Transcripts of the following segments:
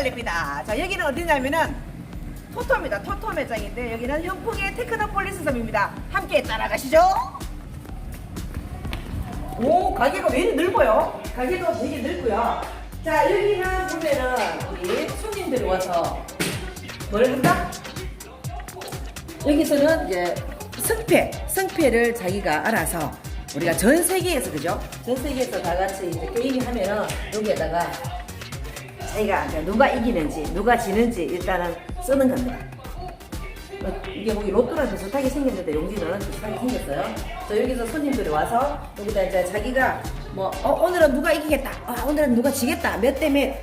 달립니다. 자, 여기는 어디냐면은 토토입니다. 토토 매장인데 여기는 현풍의 테크노폴리스 섬입니다. 함께 따라가시죠. 오, 가게가 왜 이리 넓어요? 가게도 되게 넓고요. 자, 여기는 보면은 우리 손님들이 와서 뭘 한다? 여기서는 이제 승패, 승패를 자기가 알아서 우리가 전 세계에서 그죠? 전 세계에서 다 같이 이제 게임을 하면은 여기에다가 자기가 누가 이기는지 누가 지는지 일단은 쓰는 겁니다. 어, 이게 뭐 로또랑 비슷하게 생겼는데 용지는 비슷하게 생겼어요. 저 여기서 손님들이 와서 여기다 이제 자기가 뭐 어, 오늘은 누가 이기겠다, 아, 오늘은 누가 지겠다, 몇 대 몇.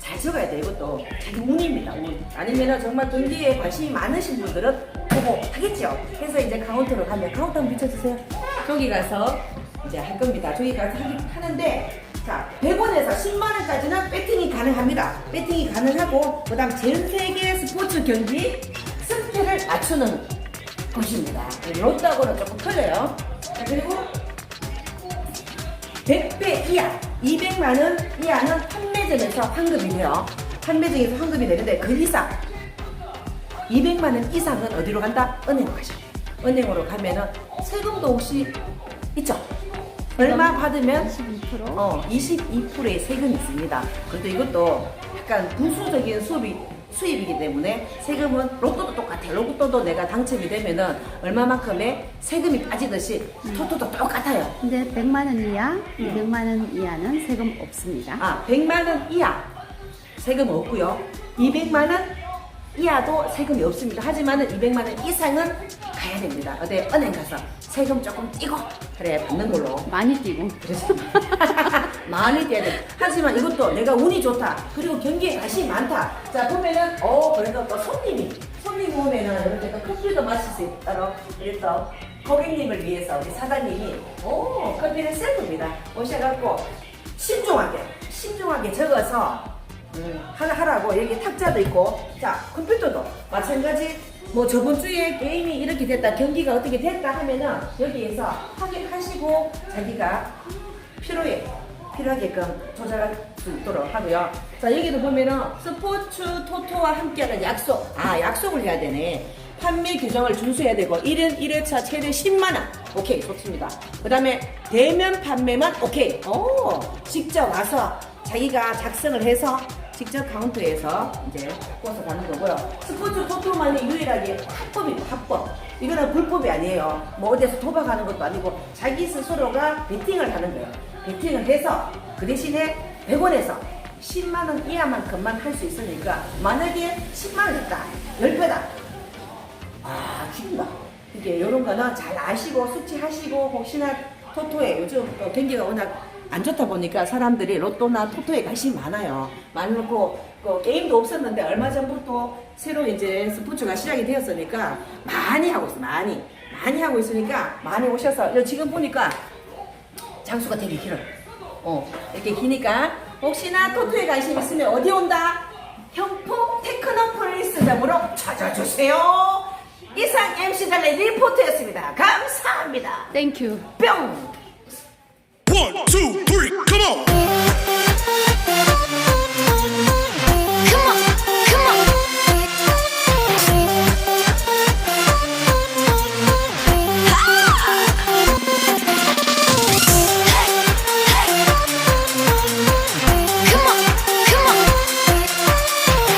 잘 적어야 돼 이것도 자기 운입니다 운 아니면은 정말 경기에 관심이 많으신 분들은 보고 하겠죠 그래서 이제 카운터로 가면 카운터 한번 비춰주세요 저기 가서 이제 할 겁니다 저기 가서 하기 하는데 자 100원에서 10만원까지는 배팅이 가능합니다 배팅이 가능하고 그 다음 전 세계 스포츠 경기 승패를 맞추는 곳입니다 롯데하고는 조금 틀려요 자, 그리고 100배 이하, 200만 원 이하는 판매점에서 환급이 돼요. 판매점에서 환급이 되는데 그 이상 200만 원 이상은 어디로 간다? 은행으로 가셔. 은행으로 가면은 세금도 혹시 있죠? 얼마 받으면 22%? 어, 22%의 세금이 있습니다. 그런데 이것도 약간 부수적인 수입이, 수입이기 때문에 세금은 로또도 똑같아요. 로또도 내가 당첨이 되면은 얼마만큼의 세금이 빠지듯이 토토도 똑같아요. 근데 100만 원 이하, 200만 원 이하는 세금 없습니다. 아, 100만 원 이하 세금 없고요. 200만 원 이하도 세금이 없습니다. 하지만은 200만 원 이상은 가야 됩니다. 어디 은행 가서 세금 조금 띄고 그래 받는 걸로. 많이 뛰고. 그래서 많이 떼야 돼. 하지만 이것도 내가 운이 좋다. 그리고 경기에 관심이 많다. 자 보면은 어 그래도 또 손님이 손님 오면은 이렇게 또 커피도 마실 수 있도록 우리 또 고객님을 위해서 우리 사장님이 오 커피는 셀프입니다. 오셔갖고 신중하게 신중하게 적어서 음, 하나 하라고 여기 탁자도 있고 자 컴퓨터도 마찬가지 뭐 저번 주에 게임이 이렇게 됐다 경기가 어떻게 됐다 하면은 여기에서 확인하시고 자기가 필요해 필요하게끔 조절할 수 있도록 하고요. 자 여기도 보면은 스포츠 토토와 함께하는 약속 아 약속을 해야 되네. 판매 규정을 준수해야 되고 1인 1회차 최대 10만 원 오케이 좋습니다. 그 다음에 대면 판매만 오케이 오 직접 와서 자기가 작성을 해서 직접 카운터에서 이제 바꿔서 가는 거고요. 스포츠 토토만이 유일하게 합법입니다. 합법. 이거는 불법이 아니에요. 뭐 어디서 도박하는 것도 아니고 자기 스스로가 베팅을 하는 거예요. 베팅을 해서 그 대신에 100원에서 10만 원 이하만큼만 할 수 있으니까 만약에 10만 원 했다. 10배다. 아, 죽인다. 이게 이런 거는 잘 아시고 숙지하시고 혹시나 토토에 요즘 또 경기가 워낙 안 좋다 보니까 사람들이 로또나 토토에 관심이 많아요. 많고 그 게임도 없었는데 얼마 전부터 새로 이제 스포츠가 시작이 되었으니까 많이 하고 있어. 많이 많이 하고 있으니까 많이 오셔서 요 지금 보니까 장수가 되게 길어요. 어, 이렇게 기니까 혹시나 토토에 관심 있으면 어디 온다? 현풍 테크노폴리스점으로 찾아주세요. 이상 MC 달래 리포트였습니다. 감사합니다. 땡큐. 뿅! One, two.